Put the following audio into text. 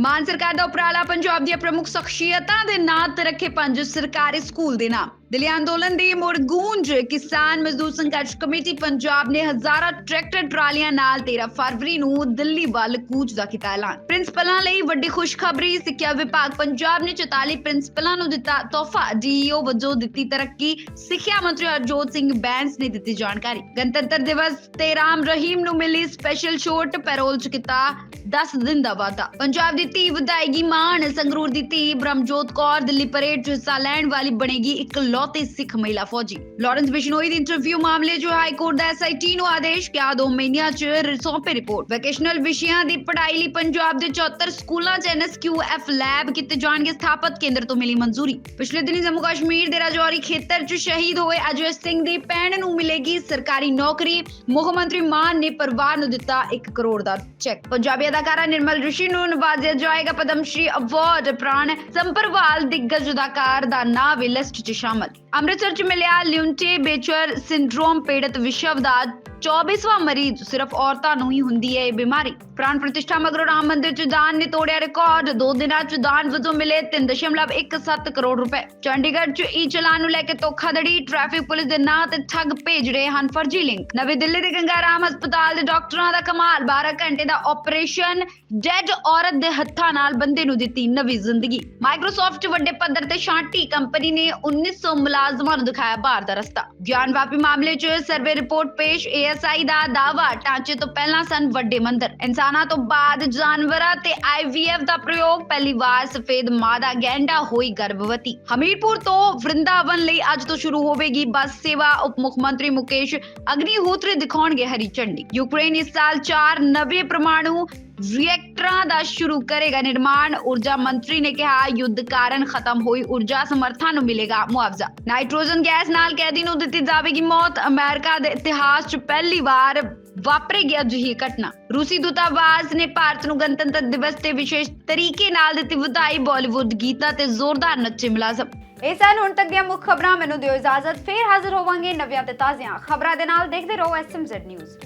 ਮਾਨ ਸਰਕਾਰ ਦਾ ਉਪਰਾਲਾ ਪੰਜਾਬ ਦੀਆਂ ਪ੍ਰਮੁੱਖ ਸ਼ਖਸੀਅਤਾਂ ਦੇ ਨਾਂ ਤੇ ਰੱਖੇ ਪੰਜ ਸਰਕਾਰੀ ਸਕੂਲ ਦੇ ਨਾਮ ਦਿੱਲੀ ਅੰਦੋਲਨ ਦੀ ਮੁੜ ਗੂੰਜ, ਕਿਸਾਨ ਮਜ਼ਦੂਰ ਸੰਘਰਸ਼ ਕਮੇਟੀ ਪੰਜਾਬ ਨੇ ਹਜ਼ਾਰਾਂ ਟਰੈਕਟਰ ਟਰਾਲੀਆਂ ਨਾਲ 13 ਫਰਵਰੀ ਨੂੰ ਦਿੱਲੀ ਵੱਲ ਕੂਚ ਦਾ ਕੀਤਾ ਐਲਾਨ। ਪ੍ਰਿੰਸੀਪਲਾਂ ਲਈ ਵੱਡੀ ਖੁਸ਼ਖਬਰੀ, ਸਿੱਖਿਆ ਵਿਭਾਗ ਪੰਜਾਬ ਨੇ 44 ਪ੍ਰਿੰਸੀਪਲਾਂ ਨੂੰ ਦਿੱਤਾ ਤੋਹਫਾ, ਡੀਈਓ ਵਜੋਂ ਦਿੱਤੀ ਤਰੱਕੀ, ਸਿੱਖਿਆ ਮੰਤਰੀ ਹਰਜੋਤ ਸਿੰਘ ਬੈਂਸ ਨੇ ਦਿੱਤੀ ਜਾਣਕਾਰੀ। ਗਣਤੰਤਰ ਦਿਵਸ ਤੇ ਰਾਮ ਰਹੀਮ ਨੂੰ ਮਿਲੀ ਸਪੈਸ਼ਲ ਛੋਟ, ਪੈਰੋਲ ਚ ਕੀਤਾ 10 ਦਿਨ ਦਾ ਵਾਅਦਾ ਪੰਜਾਬ ਦੀ ਧੀ ਵਧਾਏਗੀ ਮਾਣ। ਸੰਗਰੂਰ ਦੀ ਧੀ ਬ੍ਰਹਮਜੋਤ ਕੌਰ ਦਿੱਲੀ ਪਰੇਡ 'ਚ ਹਿੱਸਾ ਲੈਣ ਵਾਲੀ ਬਣੇਗੀ ਇਕਲੌਤੀ ਸਿੱਖ ਮਹਿਲਾ ਫੌਜੀ। ਲਾਰੈਂਸ ਬਿਸ਼ਨੋਈ ਦੀ ਇੰਟਰਵਿਊ ਮਾਮਲੇ 'ਚ ਹਾਈ ਕੋਰਟ ਦਾ ਐਸਆਈਟੀ ਨੂੰ ਆਦੇਸ਼ ਕਿਹਾ ਦੋ ਮਹੀਨਿਆਂ 'ਚ ਸੌਂਪੇ ਰਿਪੋਰਟ। ਵੈਕੇਸ਼ਨਲ ਵਿਸ਼ਿਆਂ ਦੀ ਪੜ੍ਹਾਈ ਲਈ ਪੰਜਾਬ ਦੇ 74 ਸਕੂਲਾਂ 'ਚ ਐਨਐਸਕਿਊਐਫ ਲੈਬ ਕੀਤੇ ਜਾਣਗੇ ਸਥਾਪਿਤ, ਕੇਂਦਰ ਤੋਂ ਮਿਲੀ ਮਨਜ਼ੂਰੀ। ਪਿਛਲੇ ਦਿਨੀ ਜੰਮੂ ਕਸ਼ਮੀਰ ਦੇ ਰਾਜੌਰੀ ਖੇਤਰ 'ਚ ਸ਼ਹੀਦ ਹੋਏ ਅਜय ਸਿੰਘ ਦੀ ਭੈਣ ਨੂੰ ਮਿਲੇਗੀ ਸਰਕਾਰੀ ਨੌਕਰੀ। ਮੁੱਖ ਮੰਤਰੀ ਮਾਨ ਨੇ ਪਰਿਵਾਰ ਨੂੰ ਦਿੱਤਾ 1 ਕਰੋੜ ਦਾ ਚੈੱਕ। ਪੰਜਾਬੀ ਅਦਾਕਾਰਾ ਨਿਰਮਲ ਰਿਸ਼ੀ ਨੂੰ ਨਵਾਜ਼ਿਆ ਜਾਏਗਾ ਪਦਮ ਸ਼੍ਰੀ ਅਵਾਰਡ ਪ੍ਰਾਣ ਸੰਪਰਵਾਲ ਦਿੱਗਜ ਅਦਾਕਾਰ ਦਾ ਨਾਂ ਵੀ ਲਿਸਟ 'ਚ ਸ਼ਾਮਲ। ਅੰਮ੍ਰਿਤਸਰ 'ਚ ਮਿਲਿਆ ਲਿਉਂਟੇ ਬੇਚਰ ਸਿੰਡਰੋਮ ਪੀੜਤ ਵਿਸ਼ਵ ਦਾ 24ਵਾਂ ਮਰੀਜ਼ ਸਿਰਫ ਔਰਤਾਂ ਨੂੰ ਹੀ ਹੁੰਦੀ ਹੈ ਇਹ ਬਿਮਾਰੀ ਪ੍ਰਾਣ ਪ੍ਰਤਿਸ਼ਠਾ ਮਗਰੋਂ ਰਾਮ ਮੰਦਿਰ 'ਚ ਦਾਨ ਨੇ ਤੋੜਿਆ ਰਿਕਾਰਡ ਦੋ ਦਿਨਾਂ 'ਚ ਦਾਨ ਵਜੋਂ ਮਿਲੇ 3.17 ਕਰੋੜ ਰੁਪਏ ਚੰਡੀਗੜ੍ਹ 'ਚ ਈ ਚਲਾਨ ਨੂੰ ਲੈ ਕੇ ਧੋਖਾਧੜੀ ਟ੍ਰੈਫਿਕ ਪੁਲਿਸ ਦੇ ਨਾਂ ਤੇ ਠੱਗ ਭੇਜ ਰਹੇ ਹਨ ਫਰਜ਼ੀ ਲਿੰਕ ਨਵੀਂ ਦਿੱਲੀ ਦੇ ਗੰਗਾ ਹਸਪਤਾਲ ਦੇ ਡਾਕਟਰਾਂ ਦਾ ਕਮਾਲ 12 ਘੰਟੇ ਦਾ ਆਪਰੇਸ਼ਨ ਡੈਡ ਔਰਤ ਦੇ ਹੱਥਾਂ ਨਾਲ ਬੰਦੇ ਨੂੰ ਦਿੱਤੀ ਨਵੀਂ ਜ਼ਿੰਦਗੀ ਮਾਈਕਰੋਸਾਫਟ 'ਚ ਵੱਡੇ ਪੱਧਰ ਤੇ ਸ਼ਾਂਤੀ ਕੰਪਨੀ ਨੇ 1900 ਮੁਲਾਜ਼ਮਾਂ ਨੂੰ ਦਿਖਾਇਆ ਬਾਹਰ ਦਾ ਰਸਤਾ ਗਿਆਨ ਵਾਪੀ ਮਾਮਲੇ 'ਚ ਸਰਵੇ ਰਿਪੋਰਟ ਪੇਸ਼ ਏਐਸਆਈ ਦਾ ਦਾਅਵਾ ਟਾਂਚੇ ਤੋਂ ਪਹਿਲਾਂ ਸਨ ਵੱਡੇ ਮੰਦਰ। ਇਨਸਾਨਾਂ ਤੋਂ ਬਾਅਦ ਜਾਨਵਰਾਂ ਤੇ ਆਈਵੀਐਫ ਦਾ ਪ੍ਰਯੋਗ ਪਹਿਲੀ ਵਾਰ ਸਫੇਦ ਮਾਦਾ ਗੈਂਡਾ ਹੋਈ ਗਰਭਵਤੀ। ਹਮੀਰਪੁਰ ਤੋਂ ਵਰਿੰਦਾਵਨ ਲਈ ਅੱਜ ਤੋਂ ਸ਼ੁਰੂ ਹੋਵੇਗੀ ਬੱਸ ਸੇਵਾ। ਉਪ ਮੁੱਖ ਮੰਤਰੀ ਮੁਕੇਸ਼ ਅਗਨੀਹੋਤਰੀ ਦਿਖਾਉਣਗੇ ਹਰੀ ਝੰਡੀ। ਯੂਕਰੇਨ ਇਸ ਸਾਲ 4 ਨਵੇਂ ਪ੍ਰਮਾਣੂ ਰਿਐਕਟਰਾਂ ਦਾ ਸ਼ੁਰੂ ਕਰੇਗਾ ਨਿਰਮਾਣ। ਊਰਜਾ ਮੰਤਰੀ ਨੇ ਕਿਹਾ, ਯੁੱਧ ਕਾਰਨ ਖਤਮ ਹੋਈ ਊਰਜਾ ਸਮਰਥਾਂ ਨੂੰ ਮਿਲੇਗਾ ਮੁਆਵਜ਼ਾ। ਨਾਈਟ੍ਰੋਜਨ ਗੈਸ ਨਾਲ ਕੈਦੀ ਨੂੰ ਦਿੱਤੀ ਜਾਵੇਗੀ ਮੌਤ। ਅਮਰੀਕਾ ਦੇ ਇਤਿਹਾਸ 'ਚ ਪਹਿਲੀ ਵਾਰ ਵਾਪਰੇਗੀ ਅਜਿਹੀ ਘਟਨਾ। ਰੂਸੀ ਦੂਤਾਵਾਸ ਨੇ ਭਾਰਤ ਨੂੰ ਗਣਤੰਤਰ ਦਿਵਸ ਤੇ ਵਿਸ਼ੇਸ਼ ਤਰੀਕੇ ਨਾਲ ਦਿੱਤੀ ਵਧਾਈ। ਬਾਲੀਵੁੱਡ ਗੀਤਾਂ ਤੇ ਜ਼ੋਰਦਾਰ ਨੱਚੇ ਮੁਲਾਜ਼ਮ। ਇਹ ਸਨ ਹੁਣ ਤੱਕ ਦੀਆਂ ਮੁੱਖ ਖਬਰਾਂ। ਮੈਨੂੰ ਦਿਓ ਇਜਾਜ਼ਤ। ਫੇਰ ਹਾਜ਼ਰ ਹੋਵਾਂਗੇ ਨਵੀਆਂ ਤੇ ਤਾਜ਼ੀਆਂ ਖਬਰਾਂ ਦੇ ਨਾਲ। ਦੇਖਦੇ ਰਹੋ ਐਸਐਮਜ਼ੈਡ ਨਿਊਜ਼